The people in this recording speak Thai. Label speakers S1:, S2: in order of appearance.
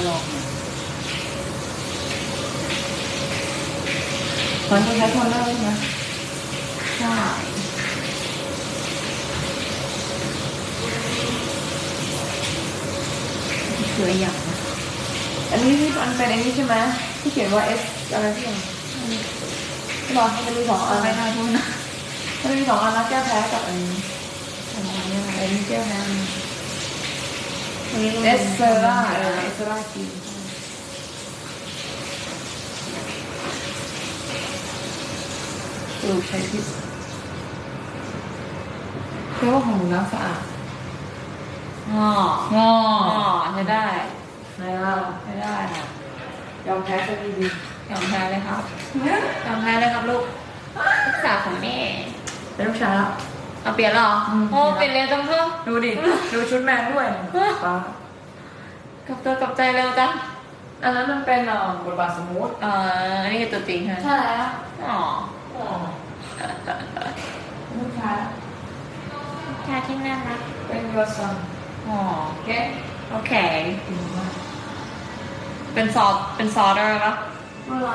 S1: จะลองมันต้องใช้โทนเนอร์ใช่ไหม
S2: ใช่
S1: คืออะไรอย่างนะอันนี้ที่มันเป็นอันนี้ใช่ไหมที่เขียนว่า S อะไรที่อย่างที่บอกมันจะมีสองอัน
S2: ไม่ได้พูดนะ
S1: มันจะมีสองอันนะแก้แพ้กับอันนี้อันนี้อันนี้แก้แพ้ เอสเซอร่าเออเอสเซอร่าจีนสรุปใช้พิษเรียกว่าของหนูน้ำสะอาด
S2: อ๋อง
S1: อ
S2: อ๋อใช้ได้
S1: ไหนล่ะ
S2: ใช้ได้ค่ะ
S1: ยอมแพ้ซะดี
S2: ยอมแพ้เลยครับ
S1: ๆเนี่ย
S2: ยอมแพ้เลยครับลูกลูกสาวของแม่
S1: เป็นลูกชายแล้ว
S2: เอาเปลี่ยนเหรอ
S1: อืม
S2: โอ้เปลี่ยนเร็วจังเพิ่ม
S1: ดูดิ ดูชุดแมนด้วยป้าก
S2: ลับตัวกลับใจเร็วจัง
S1: อันนั้นมันเป็นเอ่อบทบาทสมมุติ
S2: เอ่ออันนี้คือตัวจริงใช่ไหม
S1: ใช่แล้ว
S2: อ๋อ
S1: ลูกชายแล้ว
S2: ชาที่น่ารัก
S1: เป็น your son
S2: อ๋อ
S1: โอเค
S2: โอเค
S1: ดีมาก
S2: เป็นซอสเป็นซอสเดอร์ปะ
S1: เมื่อไร